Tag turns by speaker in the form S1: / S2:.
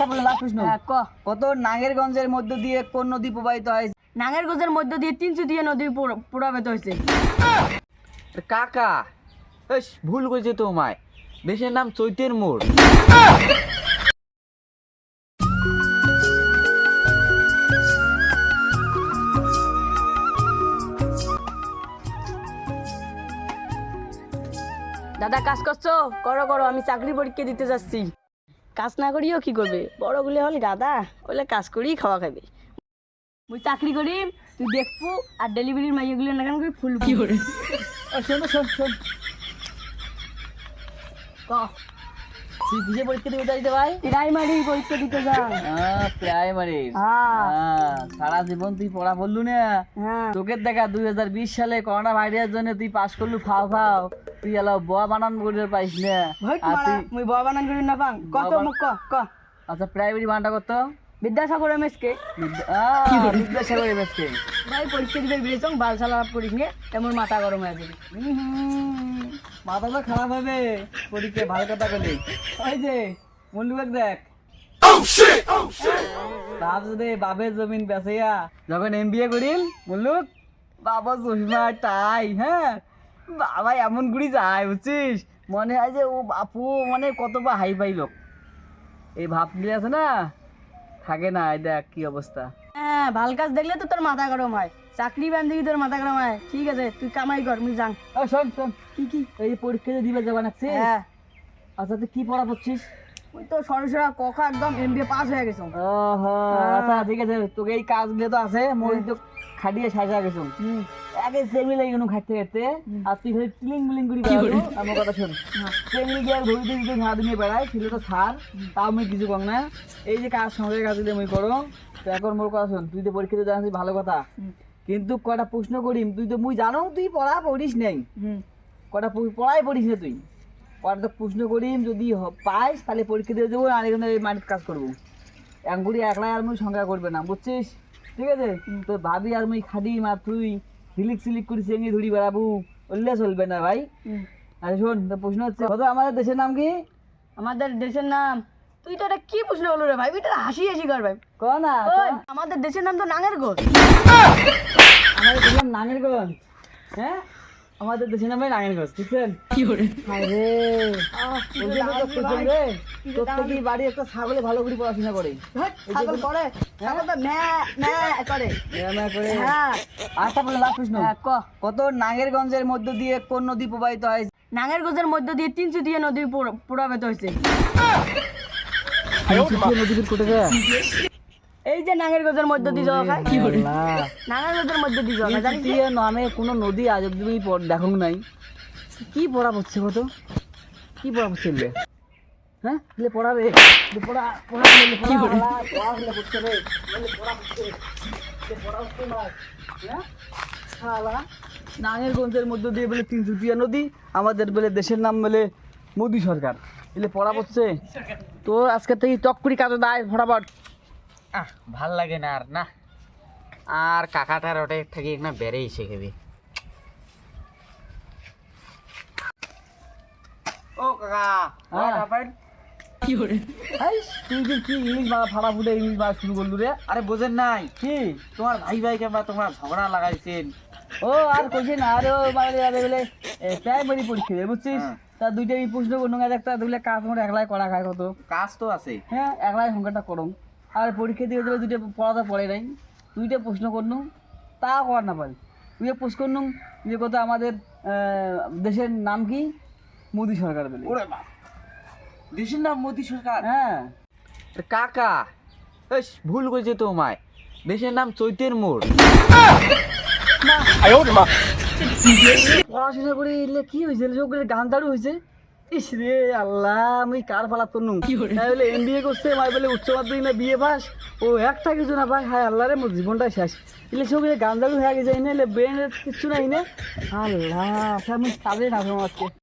S1: আচ্ছা বলে লাস্ট প্রশ্ন?
S2: হ্যাঁ
S1: কত নাগেরগঞ্জের মধ্য দিয়ে কোন নদী প্রবাহিত হয়?
S2: নাঙ্গেরগঞ্জের মধ্য দিয়ে তিনশো দিয়ে নদী পুর- প্রভাবিত হয়েছে
S3: কাকা ভুল করেছে তো মায় দেশের নাম চৈতের মোড়।
S2: দাদা কাজ করছ? করো করো আমি চাকরি পরীক্ষা দিতে যাচ্ছি। কাজ না করিও কি করবে? বড় বড়গুলো হল গাদা ওলে কাজ করি খাওয়া খাবে। মুই চাকরি করি তুই দেখব আর ডেলিভারির মাইয়াগুলো না কেন করে ফুল কি করে
S1: শোনো শোন শোন।
S2: ক?
S1: তুই কিসে পরীক্ষা দিতে চাইতে ভাই?
S2: প্রাইমারি পরীক্ষা দিতে
S1: প্রাইমারি
S2: হ্যাঁ
S1: সারা জীবন তুই পড়া বললু না? তোকে দেখা দুই হাজার বিশ সালে করোনা ভাইরাসের জন্য তুই পাস করলু ফাও ফাও। তুই এলাও বয়া বানান করে পাইস না। তুই
S2: বয়া বানান করি না পাং। কত ক
S1: আচ্ছা প্রাইমারি বানটা করতো
S2: বিদ্যাসাগর এমএসকে
S1: বিদ্যাসাগর এমএসকে
S2: ভাই পরীক্ষা দিতে বেরিয়েছ বাল সালা করিস নে মাথা গরম হয়ে যাবে
S1: মাথা তো খারাপ হবে পরীক্ষা ভালো কথা বলি। ওই যে মল্লুবেক দেখ। বাপ যদি বাপের জমিন বেচাইয়া যখন এম বিএ করিল মল্লুক বাবা চশমা টাই হ্যাঁ? বাবা এমন গুড়ি যায় বুঝছিস? মনে হয় যে ও বাপু মানে কত বা হাই পাই লোক এই ভাবলি আছে না? থাকে না এই দেখ কি অবস্থা।
S2: হ্যাঁ ভালো কাজ দেখলে তো তোর মাথা গরম হয়। চাকরি ব্যান দেখি তোর মাথা গরম হয়। ঠিক আছে তুই কামাই কর মুই যাং
S1: ও শোন শোন। কি কি? এই পরীক্ষা দিবা যাবা না
S2: হ্যাঁ।
S1: আচ্ছা তুই কি পড়া পড়ছিস?
S2: ওই তো সরসরা কখা একদম এমবিএ পাস হয়ে গেছো।
S1: ওহো আচ্ছা ঠিক আছে তোকে এই কাজগুলো তো আছে মই তো খাটিয়ে সাজা গেছো আগে সেমি লাগি গেল খাটতে খাটতে আর তুই খালি টিলিং বিলিং করি আমার কথা শোন সেমি গিয়ে আর ধরিতে দিতে না দিনে বেড়াই ছিল তো ছাড় তাও আমি কিছু কম না। এই যে কাজ সঙ্গে কাজ দিলে মই করো। তো এখন মোর কথা শোন তুই তো পরীক্ষাতে জানিস ভালো কথা। কিন্তু কটা প্রশ্ন করিম তুই তো মুই জানো তুই পড়া পড়িস নাই। কটা পড়াই পড়িস না তুই। কটা তো প্রশ্ন করিম যদি পাইস তাহলে পরীক্ষা দিয়ে দেবো আর এখানে মাটির কাজ করব। আঙ্গুরি একলাই আর মুই সংখ্যা করবে না বুঝছিস? ঠিক আছে? তো ভাবি আর মুই খাদি মা তুই হিলিক সিলিক করি চেঙ্গি ধুড়ি বেড়াবো বললে চলবে না ভাই। আরে শোন তো প্রশ্ন হচ্ছে কত আমাদের দেশের নাম কি?
S2: আমাদের দেশের নাম তুই তো এটা কি প্রশ্ন হলো রে ভাই? এটা হাসি হাসি কর ভাই।
S1: ক না
S2: আমাদের দেশের নাম তো নাঙ্গের গোল
S1: আমাদের দেশের নাম নাঙ্গেরগঞ্জ হ্যাঁ? আমাদের দেশের নামে নাঙ্গেরগঞ্জ বুঝছেন?
S2: কি করে?
S1: আরে রে। তোর তো কি বাড়ি একটা ছাগলে ভালো করে পড়াশোনা করে?
S2: ছাগল করে ছাগল তো ম্যা ম্যা করে।
S1: করে।
S2: হ্যাঁ।
S1: আচ্ছা বলে লাস্ট প্রশ্ন।
S2: হ্যাঁ, ক?
S1: কত নাগেরগঞ্জের মধ্য দিয়ে কোন নদী প্রবাহিত হয়?
S2: নাঙ্গেরগঞ্জের মধ্য দিয়ে তিনশো দিয়ে নদী পুর- প্রভাবিত হয়েছে।
S1: নদীর কোটে যায়?
S2: এই যে নাঙ্গেরগঞ্জের মধ্যে দিয়ে যাওয়া খায়
S1: আল্লাহ
S2: নাঙ্গেরগঞ্জের মধ্যে দিয়ে যাওয়া খায় জানিস
S1: দিয়ে নামে কোনো নদী আজ অব্দি দেখো নাই। কি পড়া পড়ছে কত কি পড়া পড়ছে? হ্যাঁ? পড়া রে। পড়া পড়া এগুলো পড়া, পড়ছে রে। পড়া পড়ছে এগুলো পড়া হচ্ছে না। হ্যাঁ? শালা, নাঙ্গেরগঞ্জের মধ্য দিয়ে বলে তিনসুকিয়া নদী আমাদের বলে দেশের নাম বলে মোদি সরকার। এগুলো পড়া পড়ছে? তো আজকে থেকে চক্করি কাজে দায় ফটাফট।
S3: আহ ভালো লাগে না আর না। আর কাকাটার ওটা থেকে না বেড়েই শিখেবি ও কাকা
S1: হ্যাঁ।
S3: আবার
S1: হাই, তুই কি কি ইংলিশ বা ফাড়া ফুটে ইংলিশ বা শুরু করলু রে?
S3: আরে বোঝেন নাই।
S1: কি?
S3: তোমার ভাই ভাইকে বা তোমার ঝগড়া লাগাইছেন।
S1: ও আর কইছে না আরে ও বাঙালি আরে বলে প্রাইমারি পরীক্ষা রে বুঝছিস?
S3: হ্যাঁ।
S1: তা দুইটা এই প্রশ্ন করুন একটা দুইটা কাজ মোট একলাই করা খায় কত?
S3: কাজ তো আছে।
S1: হ্যাঁ একলাই সংখ্যাটা করুন আর পরীক্ষা দিয়ে দেবে দুইটা পড়া তো পড়ে নাই। দুইটা প্রশ্ন করনু তা করার না পারি। দুইটা প্রশ্ন করনু যে কত আমাদের দেশের নাম কি? মোদী সরকার বলে।
S3: ওরে বাপ। দেশের নাম মোদি সরকার?
S1: হ্যাঁ।
S3: কাকা এস, ভুল করেছে তো মায় দেশের নাম চৈতের মোড়।
S1: পড়াশোনা করে এলে কি হয়েছে সবগুলো গান দাঁড়ু হয়েছে ইস রে আল্লাহ আমি কার ফালা তোর নু বলে এম বিএ করছে মাই বলে উচ্চ মাধ্যমিক না বিএ পাস ও একটা কিছু না ভাই হায় আল্লাহ রে মোর জীবনটা শেষ। এলে সব গান দাঁড়ু হয়ে গেছে এনে এলে ব্রেনের কিচ্ছু নাই নে। আল্লাহ আচ্ছা, আমি কাজে না আজকে।